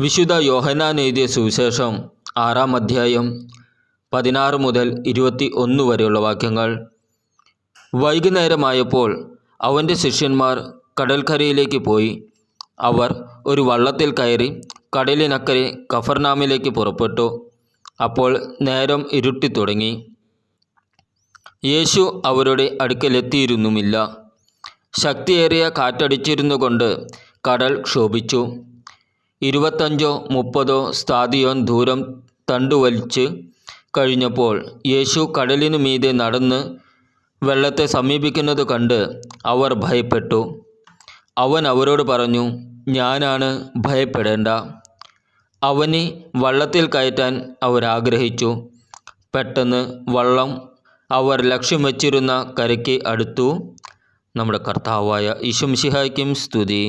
വിശുദ്ധ യോഹനാൻ എഴുതിയ സുവിശേഷം ആറാം അധ്യായം പതിനാറ് മുതൽ ഇരുപത്തി ഒന്ന് വരെയുള്ള വാക്യങ്ങൾ. വൈകുന്നേരമായപ്പോൾ അവന്റെ ശിഷ്യന്മാർ കടൽക്കരയിലേക്ക് പോയി. അവർ ഒരു വള്ളത്തിൽ കയറി കടലിനക്കരെ കഫർനാമിലേക്ക് പുറപ്പെട്ടു. അപ്പോൾ നേരം ഇരുട്ടി തുടങ്ങി. യേശു അവരുടെ അടുക്കലെത്തിയിരുന്നുമില്ല ശക്തിയേറിയ കാറ്റടിച്ചിരുന്നുകൊണ്ട് കടൽ ക്ഷോഭിച്ചു. ഇരുപത്തഞ്ചോ മുപ്പതോ സ്ഥാതിയോൻ ദൂരം തണ്ടുവലിച്ച് കഴിഞ്ഞപ്പോൾ യേശു കടലിനു മീതെ നടന്ന് വെള്ളത്തെ സമീപിക്കുന്നത് കണ്ട് അവർ ഭയപ്പെട്ടു. അവൻ അവരോട് പറഞ്ഞു ഞാനാണ് ഭയപ്പെടേണ്ട. അവനെ വള്ളത്തിൽ കയറ്റാൻ അവരാഗ്രഹിച്ചു പെട്ടെന്ന് വള്ളം അവർ ലക്ഷ്യം വച്ചിരുന്ന കരയ്ക്ക് അടുത്തു. നമ്മുടെ കർത്താവായ ഈശംഷിഹായ്ക്കും സ്തുതി.